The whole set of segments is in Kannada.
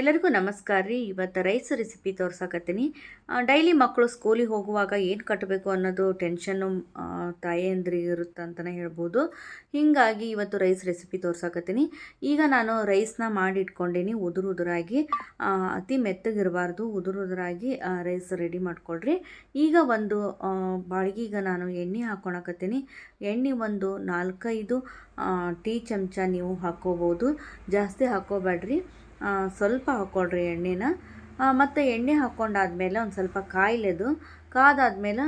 ಎಲ್ಲರಿಗೂ ನಮಸ್ಕಾರ ರೀ. ಇವತ್ತು ರೈಸ್ ರೆಸಿಪಿ ತೋರ್ಸಕತ್ತೀನಿ. ಡೈಲಿ ಮಕ್ಕಳು ಸ್ಕೂಲಿಗೆ ಹೋಗುವಾಗ ಏನು ಕಟ್ಟಬೇಕು ಅನ್ನೋದು ಟೆನ್ಷನ್ನು ತಾಯಿಯಂದ್ರಿಗೆ ಇರುತ್ತೆ ಅಂತಲೇ ಹೇಳ್ಬೋದು. ಹೀಗಾಗಿ ಇವತ್ತು ರೈಸ್ ರೆಸಿಪಿ ತೋರ್ಸಕತ್ತೀನಿ. ಈಗ ನಾನು ರೈಸ್ನ ಮಾಡಿ ಇಟ್ಕೊಂಡೀನಿ ಉದುರು ಉದುರಾಗಿ ಅತಿ ಮೆತ್ತಗಿರಬಾರ್ದು, ಉದುರು ಉದುರಾಗಿ ರೈಸ್ ರೆಡಿ ಮಾಡ್ಕೊಳ್ರಿ. ಈಗ ಒಂದು ಬಾಳಿಗೆ ಬಾಳ್ಗೀಗ ನಾನು ಎಣ್ಣೆ ಹಾಕ್ಕೊಳಕತ್ತೀನಿ ಎಣ್ಣೆ ಒಂದು ನಾಲ್ಕೈದು ಟೀ ಚಮಚ ನೀವು ಹಾಕ್ಕೋಬೋದು. ಜಾಸ್ತಿ ಹಾಕ್ಕೋಬೇಡ್ರಿ. ಸ್ವಲ್ಪ ಹಾಕ್ಕೊಳ್ರಿ ಎಣ್ಣೆನ. ಮತ್ತು ಎಣ್ಣೆ ಹಾಕ್ಕೊಂಡಾದ್ಮೇಲೆ ಒಂದು ಸ್ವಲ್ಪ ಕಾಯಿಲೆದು, ಕಾದಾದ್ಮೇಲೆ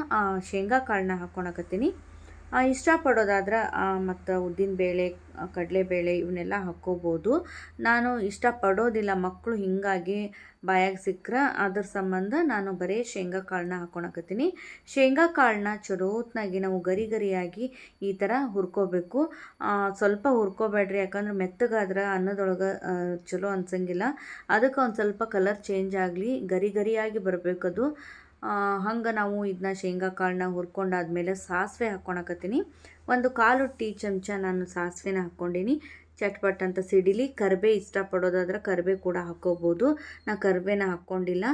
ಶೇಂಗಾ ಕಾಳನ್ನ ಹಾಕ್ಕೊಳಕತ್ತೀನಿ. ಇಷ್ಟಪಡೋದಾದ್ರೆ ಮತ್ತು ಕಡಲೆ ಕಡಲೆಬೇಳೆ ಇವನ್ನೆಲ್ಲ ಹಾಕ್ಕೋಬೋದು. ನಾನು ಇಷ್ಟಪಡೋದಿಲ್ಲ ಮಕ್ಕಳು ಹೀಗಾಗಿ ಬಾಯಾಗ ಸಿಕ್ಕರೆ, ಅದ್ರ ಸಂಬಂಧ ನಾನು ಬರೀ ಶೇಂಗಾ ಕಾಳನ್ನ ಹಾಕ್ಕೊಳಕತ್ತೀನಿ ಶೇಂಗಾ ಕಾಳನ್ನ ಚಲೋತ್ನಾಗಿ ನಾವು ಗರಿ ಗರಿಯಾಗಿ ಈ ಥರ ಹುರ್ಕೋಬೇಕು. ಸ್ವಲ್ಪ ಹುರ್ಕೋಬೇಡ್ರಿ, ಯಾಕಂದ್ರೆ ಮೆತ್ತಗಾದ್ರೆ ಅನ್ನದೊಳಗೆ ಚಲೋ ಅನ್ಸಂಗಿಲ್ಲ. ಅದಕ್ಕೆ ಒಂದು ಸ್ವಲ್ಪ ಕಲರ್ ಚೇಂಜ್ ಆಗಲಿ, ಗರಿ ಗರಿಯಾಗಿ ಬರಬೇಕದು. ಹಂಗೆ ನಾವು ಇದನ್ನ ಶೇಂಗಾ ಕಾಳನ್ನ ಹುರ್ಕೊಂಡಾದ್ಮೇಲೆ ಸಾಸಿವೆ ಹಾಕ್ಕೊಳಕತ್ತೀನಿ ಒಂದು ಕಾಲು ಟೀ ಚಮಚ ನಾನು ಸಾಸಿವೆನ ಹಾಕ್ಕೊಂಡೀನಿ. ಚಟ್ಪಟ್ ಅಂತ ಸಿಡಿಲಿ, ಕರಿಬೇ ಇಷ್ಟಪಡೋದಾದ್ರೆ ಕರಿಬೇ ಕೂಡ ಹಾಕ್ಕೋಬೋದು ನಾ ಕರಿಬೇನ ಹಾಕ್ಕೊಂಡಿಲ್ಲ.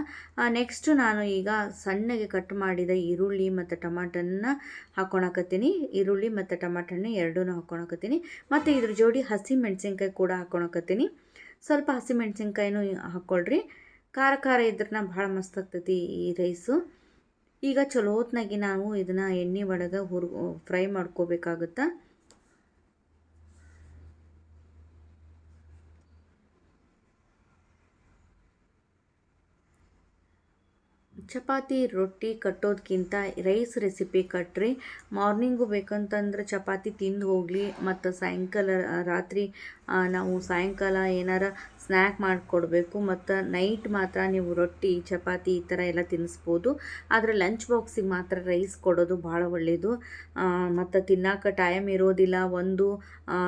ನೆಕ್ಸ್ಟು ನಾನು ಈಗ ಸಣ್ಣಗೆ ಕಟ್ ಮಾಡಿದ ಈರುಳ್ಳಿ ಮತ್ತು ಟಮಾಟನ್ನ ಹಾಕ್ಕೊಳಕತ್ತೀನಿ ಈರುಳ್ಳಿ ಮತ್ತು ಟಮಾಟನ್ನ ಎರಡೂ ಹಾಕ್ಕೊಳಕತ್ತೀನಿ ಮತ್ತು ಇದ್ರ ಜೋಡಿ ಹಸಿ ಮೆಣಸಿನ್ಕಾಯಿ ಕೂಡ ಹಾಕ್ಕೊಳಕತ್ತೀನಿ ಸ್ವಲ್ಪ ಹಸಿ ಮೆಣಸಿನ್ಕಾಯಿನೂ ಹಾಕ್ಕೊಳ್ರಿ ಖಾರ ಖಾರ ಇದ್ರನ್ನ ಭಾಳ ಮಸ್ತ್ ಆಗ್ತೈತಿ ಈ ರೈಸು. ಈಗ ಚಲೋ ಹೊತ್ನಾಗಿ ನಾವು ಇದನ್ನು ಎಣ್ಣೆ ಒಳಗೆ ಹುರ್, ಫ್ರೈ ಮಾಡ್ಕೋಬೇಕಾಗುತ್ತಾ. ಚಪಾತಿ, ರೊಟ್ಟಿ ಕಟ್ಟೋದಕ್ಕಿಂತ ರೈಸ್ ರೆಸಿಪಿ ಕಟ್ಟ್ರಿ ಮಾರ್ನಿಂಗು ಬೇಕಂತಂದ್ರೆ ಚಪಾತಿ ತಿಂದು ಹೋಗಲಿ, ಮತ್ತು ಸಾಯಂಕಾಲ, ರಾತ್ರಿ ನಾವು ಸಾಯಂಕಾಲ ಏನಾರ ಸ್ನ್ಯಾಕ್ ಮಾಡಿಕೊಡ್ಬೇಕು ಮತ್ತು ನೈಟ್ ಮಾತ್ರ ನೀವು ರೊಟ್ಟಿ, ಚಪಾತಿ ಈ ಥರ ಎಲ್ಲ ತಿನ್ನಿಸ್ಬೋದು ಆದರೆ ಲಂಚ್ ಬಾಕ್ಸಿಗೆ ಮಾತ್ರ ರೈಸ್ ಕೊಡೋದು ಭಾಳ ಒಳ್ಳೆಯದು ಮತ್ತು ತಿನ್ನಕ್ಕೆ ಟೈಮ್ ಇರೋದಿಲ್ಲ. ಒಂದು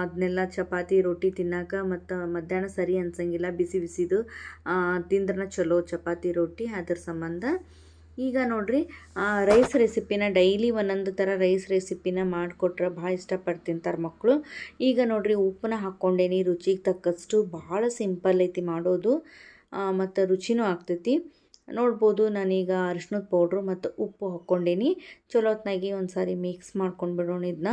ಅದನ್ನೆಲ್ಲ ಚಪಾತಿ, ರೊಟ್ಟಿ ತಿನ್ನಕ್ಕೆ ಮತ್ತು ಮಧ್ಯಾಹ್ನ ಸರಿ ಅನ್ಸಂಗಿಲ್ಲ. ಬಿಸಿ ಬಿಸಿದು ತಿಂದ್ರೆ ಚಲೋ ಚಪಾತಿ, ರೊಟ್ಟಿ ಅದ್ರ ಸಂಬಂಧ. ಈಗ ನೋಡ್ರಿ ರೈಸ್ ರೆಸಿಪಿನ ಡೈಲಿ ಒಂದೊಂದು ಥರ ರೈಸ್ ರೆಸಿಪಿನ ಮಾಡಿಕೊಟ್ರೆ ಭಾಳ ಇಷ್ಟಪಟ್ಟು ತಿಂತಾರೆ ಮಕ್ಕಳು ಈಗ ನೋಡ್ರಿ, ಉಪ್ಪನ್ನ ಹಾಕ್ಕೊಂಡೇನಿ, ರುಚಿಗೆ ತಕ್ಕಷ್ಟು ಭಾಳ ಸಿಂಪಲ್ ಐತಿ ಮಾಡೋದು ಮತ್ತು ರುಚಿನೂ ಆಗ್ತೈತಿ. ನೋಡ್ಬೋದು, ನಾನೀಗ ಅರಿಶಿನದ ಪೌಡ್ರು ಮತ್ತು ಉಪ್ಪು ಹಾಕ್ಕೊಂಡೇನಿ. ಚಲೋತ್ನಾಗಿ ಒಂದು ಸಾರಿ ಮಿಕ್ಸ್ ಮಾಡ್ಕೊಂಡು ಬಿಡೋಣ ಇದನ್ನ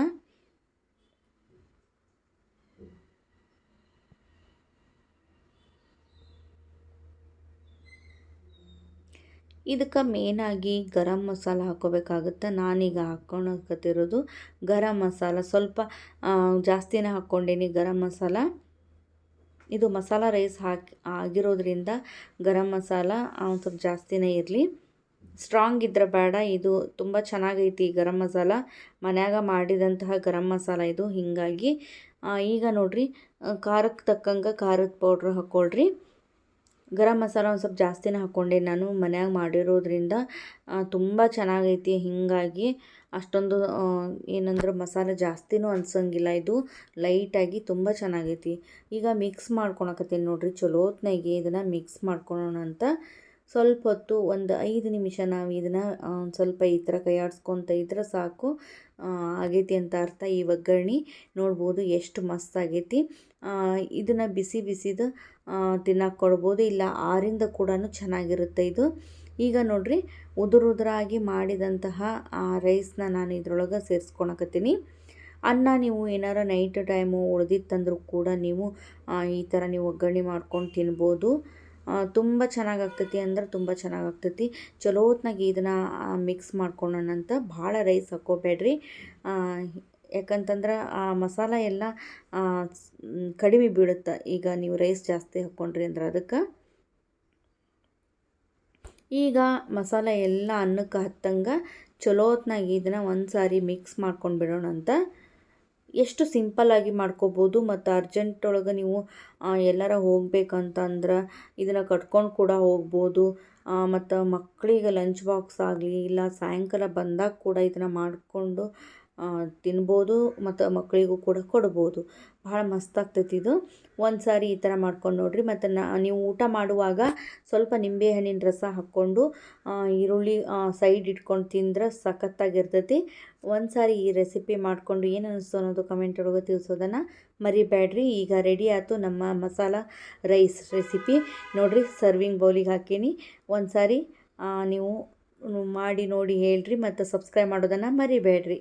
ಇದಕ್ಕೆ ಮೇನಾಗಿ ಗರಂ ಮಸಾಲ ಹಾಕ್ಕೋಬೇಕಾಗುತ್ತೆ ನಾನೀಗ ಹಾಕೊಳಕತ್ತಿರೋದು ಗರಂ ಮಸಾಲ. ಸ್ವಲ್ಪ ಜಾಸ್ತಿನೇ ಹಾಕ್ಕೊಂಡೀನಿ ಗರಂ ಮಸಾಲ. ಇದು ಮಸಾಲ ರೈಸ್ ಹಾಕಿ, ಆಗಿರೋದ್ರಿಂದ ಗರಂ ಮಸಾಲ ಒಂದು ಸ್ವಲ್ಪ ಜಾಸ್ತಿನೇ ಇರಲಿ. ಸ್ಟ್ರಾಂಗ್ ಇದ್ರೆ ಬೇಡ. ಇದು ತುಂಬ ಚೆನ್ನಾಗೈತಿ ಈ ಗರಂ ಮಸಾಲ. ಮನ್ಯಾಗ ಮಾಡಿದಂತಹ ಗರಂ ಮಸಾಲ ಇದು. ಹೀಗಾಗಿ ಈಗ ನೋಡಿರಿ ಖಾರಕ್ಕೆ ತಕ್ಕಂಗೆ ಖಾರದ ಪೌಡ್ರ್ ಹಾಕ್ಕೊಳ್ರಿ ಗರಂ ಮಸಾಲ ಒಂದು ಸ್ವಲ್ಪ ಜಾಸ್ತಿನೇ ಹಾಕ್ಕೊಂಡೆ ನಾನು ಮನ್ಯಾಗ ಮಾಡಿರೋದ್ರಿಂದ ತುಂಬ ಚೆನ್ನಾಗೈತಿ. ಹೀಗಾಗಿ ಅಷ್ಟೊಂದು ಏನಂದ್ರೆ ಮಸಾಲೆ ಜಾಸ್ತಿನೂ ಅನ್ಸಂಗಿಲ್ಲ. ಇದು ಲೈಟಾಗಿ ತುಂಬ ಚೆನ್ನಾಗೈತಿ. ಈಗ ಮಿಕ್ಸ್ ಮಾಡ್ಕೊಳಕತ್ತೀನಿ ನೋಡ್ರಿ. ಚಲೋತ್ನಾಗಿ ಇದನ್ನು ಮಿಕ್ಸ್ ಮಾಡ್ಕೊಳೋಣ ಅಂತ. ಸ್ವಲ್ಪ ಹೊತ್ತು ಒಂದು ಐದು ನಿಮಿಷ ನಾವು ಇದನ್ನು ಸ್ವಲ್ಪ ಈ ಥರ ಕೈ ಆಡಿಸ್ಕೊತ ಇದ್ರೆ ಸಾಕು. ಆಗೈತಿ ಅಂತ ಅರ್ಥ ಈ ಒಗ್ಗರಣೆ. ನೋಡ್ಬೋದು ಎಷ್ಟು ಮಸ್ತ್ ಆಗೈತಿ. ಇದನ್ನು ಬಿಸಿ ಬಿಸಿದು ತಿನ್ನಕ್ಕೆ ಕೊಡ್ಬೋದು. ಇಲ್ಲ ಆರಿಂದ ಕೂಡ ಚೆನ್ನಾಗಿರುತ್ತೆ ಇದು. ಈಗ ನೋಡಿರಿ, ಉದುರು ಉದುರಾಗಿ ಮಾಡಿದಂತಹ ರೈಸ್ನ ನಾನು ಇದ್ರೊಳಗೆ ಸೇರಿಸ್ಕೊಳಕತ್ತೀನಿ. ಅನ್ನ ನೀವು ಏನಾರ ನೈಟ್ ಟೈಮು ಉಳ್ದಿತ್ತಂದ್ರೂ ಕೂಡ ನೀವು ಈ ಥರ ನೀವು ಒಗ್ಗರಣೆ ಮಾಡ್ಕೊಂಡು ತಿನ್ಬೋದು. ಆ, ಚೆನ್ನಾಗಿ ಆಗ್ತೈತಿ ಅಂದ್ರೆ ತುಂಬ ಚೆನ್ನಾಗಾಗ್ತೈತಿ. ಚಲೋತ್ನಾಗಿ ಇದನ್ನು ಮಿಕ್ಸ್ ಮಾಡ್ಕೊಳ್ಳೋಣ ಅಂತ ಭಾಳ ರೈಸ್ ಹಾಕ್ಕೋಬೇಡ್ರಿ. ಯಾಕಂತಂದ್ರೆ ಆ ಮಸಾಲ ಎಲ್ಲ ಕಡಿಮೆ ಬೀಳುತ್ತೆ. ಈಗ ನೀವು ರೈಸ್ ಜಾಸ್ತಿ ಹಾಕ್ಕೊಂಡ್ರಿ ಅಂದ್ರೆ ಅದಕ್ಕೆ. ಈಗ ಮಸಾಲ ಎಲ್ಲ ಅನ್ನಕ್ಕೆ ಹತ್ತಂಗೆ ಚಲೋತ್ನಾಗಿ ಇದನ್ನು ಒಂದು ಸಾರಿ ಮಿಕ್ಸ್ ಮಾಡ್ಕೊಂಡು ಬಿಡೋಣ ಅಂತ ಎಷ್ಟು ಸಿಂಪಲ್ಲಾಗಿ ಮಾಡ್ಕೋಬೋದು ಮತ್ತು ಅರ್ಜೆಂಟ್ ಒಳಗೆ ನೀವು ಎಲ್ಲಾರ ಹೋಗ್ಬೇಕಂತಂದ್ರೆ ಇದನ್ನು ಕಟ್ಕೊಂಡು ಕೂಡ ಹೋಗ್ಬೋದು. ಮತ್ತು ಮಕ್ಕಳಿಗೆ ಲಂಚ್ ಬಾಕ್ಸ್ ಆಗಲಿ, ಇಲ್ಲ ಸಾಯಂಕಾಲ ಬಂದಾಗ ಕೂಡ ಇದನ್ನು ಮಾಡಿಕೊಂಡು ತಿನ್ಬೋದು ಮತ್ತು ಮಕ್ಕಳಿಗೂ ಕೂಡ ಕೊಡ್ಬೋದು. ಭಾಳ ಮಸ್ತ್ ಆಗ್ತೈತಿ ಇದು. ಒಂದು ಸಾರಿ ಈ ಥರ ಮಾಡ್ಕೊಂಡು ನೋಡಿರಿ. ಮತ್ತು ನೀವು ಊಟ ಮಾಡುವಾಗ ಸ್ವಲ್ಪ ನಿಂಬೆಹಣ್ಣಿನ ರಸ ಹಾಕ್ಕೊಂಡು ಈರುಳ್ಳಿ ಸೈಡ್ ಇಟ್ಕೊಂಡು ತಿಂದ್ರೆ ಸಖತ್ತಾಗಿರ್ತೈತಿ. ಒಂದು ಸಾರಿ ಈ ರೆಸಿಪಿ ಮಾಡಿಕೊಂಡು ಏನು ಅನ್ನಿಸ್ತು ಅನ್ನೋದು ಕಮೆಂಟ್ ಒಳಗೆ ತಿಳಿಸೋದನ್ನು ಮರಿಬೇಡ್ರಿ ಈಗ ರೆಡಿ ಆಯಿತು ನಮ್ಮ ಮಸಾಲ ರೈಸ್ ರೆಸಿಪಿ ನೋಡಿರಿ ಸರ್ವಿಂಗ್ ಬೌಲಿಗೆ ಹಾಕೀನಿ. ಒಂದು ಸಾರಿ ನೀವು ಮಾಡಿ ನೋಡಿ ಹೇಳ್ರಿ. ಮತ್ತು ಸಬ್ಸ್ಕ್ರೈಬ್ ಮಾಡೋದನ್ನು ಮರಿಬೇಡ್ರಿ